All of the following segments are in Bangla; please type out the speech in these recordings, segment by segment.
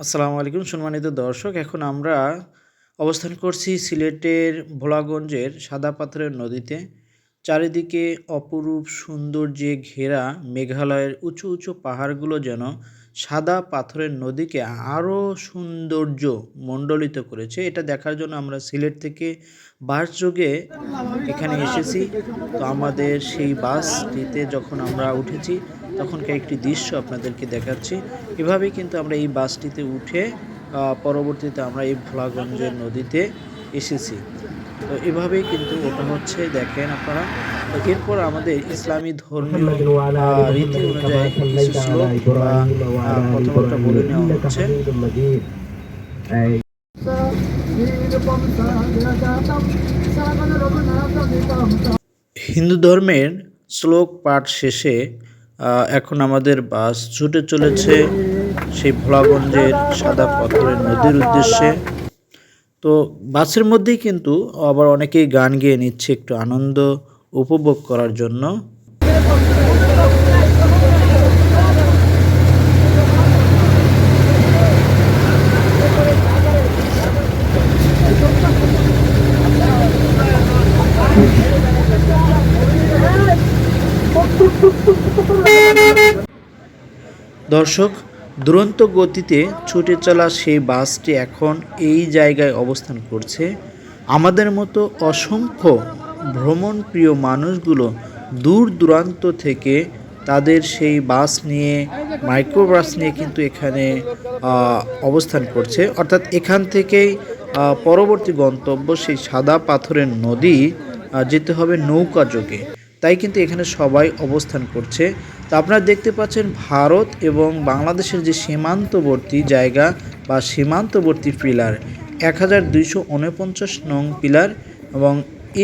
আসসালামু আলাইকুম সম্মানিত দর্শক, এখন আমরা অবস্থান করছি সিলেটের ভোলাগঞ্জের সাদা পাথরের নদীতে। চারিদিকে অপরূপ সৌন্দর্যে ঘেরা মেঘালয়ের উঁচু উঁচু পাহাড়গুলো যেন সাদা পাথরের নদীকে আরও সৌন্দর্য মণ্ডলিত করেছে। এটা দেখার জন্য আমরা সিলেট থেকে বাস যোগে এখানে এসেছি। তো আমাদের সেই বাসটিতে যখন আমরা উঠেছি তখনকার একটি দৃশ্য আপনাদেরকে দেখাচ্ছি। এভাবেই কিন্তু আমরা এই বাসটিতে উঠে পরবর্তীতে আমরা এই ভোলাগঞ্জের নদীতে এসেছি। তো এভাবেই কিন্তু ওটা হচ্ছে, দেখেন আপনারা। এরপর আমাদের ইসলামী ধর্মীয় রীতি অনুযায়ী কথাবার্তা বলে নেওয়া হচ্ছে। হিন্দু ধর্মের শ্লোক পাঠ শেষে এখন আমাদের বাস ছুটে চলেছে সেই ভোলাগঞ্জের সাদা পাথরের নদীর উদ্দেশ্যে। তো বাসের মধ্যেই কিন্তু আবার অনেকেই গান গেয়ে নিচ্ছে একটু আনন্দ উপভোগ করার জন্য। দর্শক, দুরন্ত গতিতে ছুটে চলা সেই বাসটি এখন এই জায়গায় অবস্থান করছে। আমাদের মতো অসংখ্য ভ্রমণপ্রিয় মানুষগুলো দূর দূরান্ত থেকে তাদের সেই বাস নিয়ে, মাইক্রোবাস নিয়ে কিন্তু এখানে অবস্থান করছে। অর্থাৎ এখান থেকেই পরবর্তী গন্তব্য সেই সাদা পাথরের নদী যেতে হবে নৌকা যোগে। তাই কিন্তু এখানে সবাই অবস্থান করছে। তো আপনারা দেখতে পাচ্ছেন ভারত এবং বাংলাদেশের যে সীমান্তবর্তী জায়গা বা সীমান্তবর্তী পিলার, এক হাজার দুইশো উনপঞ্চাশ নং পিলার এবং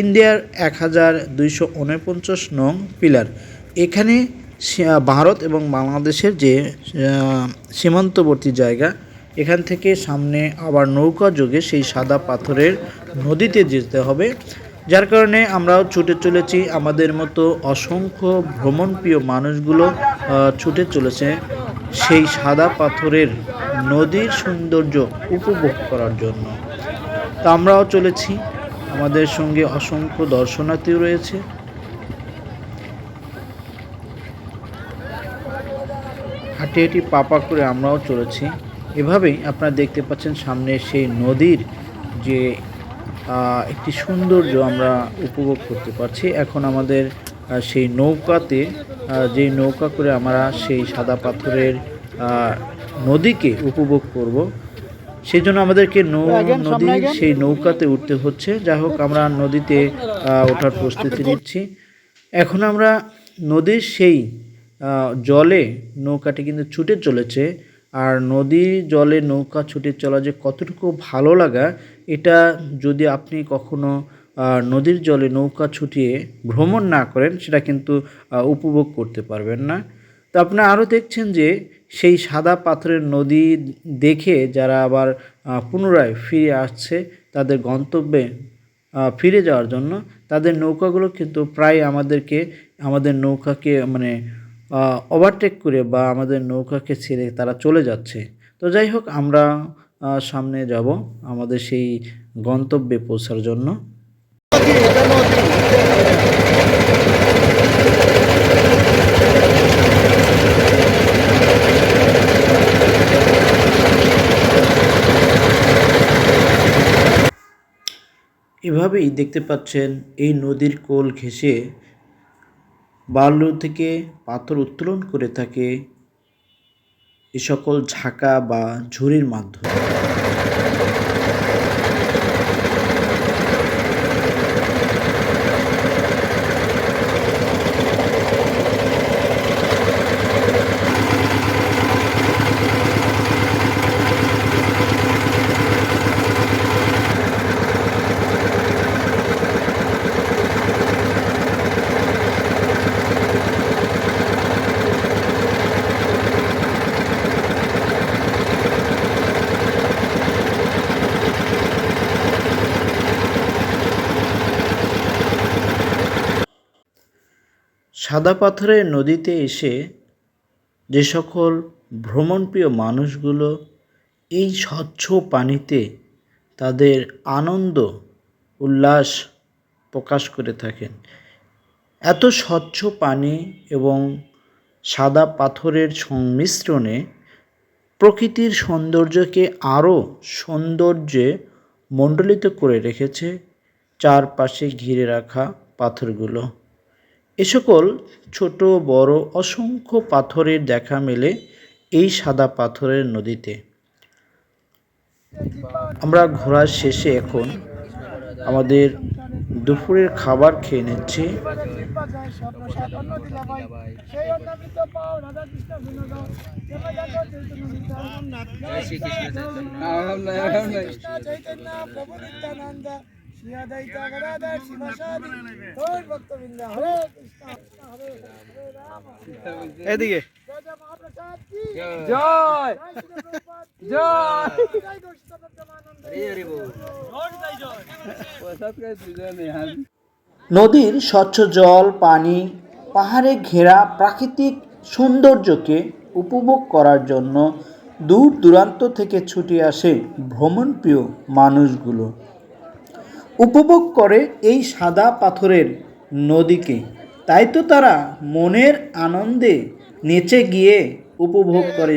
ইন্ডিয়ার এক হাজার দুইশো উনপঞ্চাশ নং পিলার। এখানে ভারত এবং বাংলাদেশের যে সীমান্তবর্তী জায়গা, এখান থেকে সামনে আবার নৌকা যোগে সেই সাদা পাথরের নদীতে যেতে হবে। যার কারণে আমরাও ছুটে চলেছি আমাদের মতো অসংখ্য ভ্রমণপ্রিয় মানুষগুলো ছুটে চলেছে সেই সাদা পাথরের নদীর সৌন্দর্য উপভোগ করার জন্য। তা আমরাও চলেছি। আমাদের সঙ্গে অসংখ্য দর্শনার্থীও রয়েছে। হাঁটি হাঁটি পাপা করে আমরাও চলেছি। এভাবেই আপনারা দেখতে পাচ্ছেন সামনে সেই নদীর যে একটি সৌন্দর্য আমরা উপভোগ করতে পারছি। এখন আমাদের সেই নৌকাতে যেই নৌকা করে আমরা সেই সাদা পাথরের নদীকে উপভোগ করব সেই জন্য আমাদেরকে নৌ নদীর সেই নৌকাতে উঠতে হচ্ছে। যাই হোক আমরা নদীতে ওঠার প্রস্তুতি নিচ্ছি। এখন আমরা নদীর সেই জলে নৌকাটি কিন্তু ছুটে চলেছে। আর নদীর জলে নৌকা ছুটে চলা যে কতটুকু ভালো লাগা এটা যদি আপনি কখনো নদীর জলে নৌকা ছুটিয়ে ভ্রমণ না করেন, সেটা কিন্তু উপভোগ করতে পারবেন না। তো আপনারা আরও দেখছেন যে, সেই সাদা পাথরের নদী দেখে যারা আবার পুনরায় ফিরে আসছে, তাদের গন্তব্যে ফিরে যাওয়ার জন্য, তাদের নৌকাগুলো কিন্তু প্রায় আমাদেরকে, আমাদের নৌকাকে মানে ওভারটেক করে বা আমাদের নৌকাকে ছেড়ে তারা চলে যাচ্ছে। তো যাই হোক, আমরা সামনে যাব আমাদের সেই গন্তব্যে পৌঁছার জন্য। এভাবেই দেখতে পাচ্ছেন এই নদীর কোল ঘেঁষে বালু থেকে পাথর উত্তোলন করে থাকে এ সকল ঝাঁকা বা ঝুড়ির মাধ্যমে। সাদা পাথরের নদীতে এসে যে সকল ভ্রমণপ্রিয় মানুষগুলো এই স্বচ্ছ পানিতে তাদের আনন্দ, উল্লাস প্রকাশ করে থাকেন। এত স্বচ্ছ পানি এবং সাদা পাথরের সংমিশ্রণে প্রকৃতির সৌন্দর্যকে আরও সৌন্দর্যে মণ্ডলিত করে রেখেছে, চারপাশে ঘিরে রাখা পাথরগুলো। এ সকল ছোট বড় অসংখ্য পাথরের দেখা মেলে এই সাদা পাথরের নদীতে। আমরা ঘোরার শেষে এখন আমাদের দুপুরের খাবার খেয়ে নিচ্ছি। চৈতন্য প্রভু নিত্যানন্দ শিবাসাদি তোর ভক্তবৃন্দ হরে কৃষ্ণ হরে হরে রাম এদিকে। জয়। নদীর স্বচ্ছ জল পানি পাহাড়ে ঘেরা প্রাকৃতিক সৌন্দর্যকে উপভোগ করার জন্য দূর দূরান্ত থেকে ছুটে আসে ভ্রমণপ্রিয় মানুষগুলো। উপভোগ করে এই সাদা পাথরের নদীকে। তাই তো তারা মনের আনন্দে নেচে গিয়ে উপভোগ করে।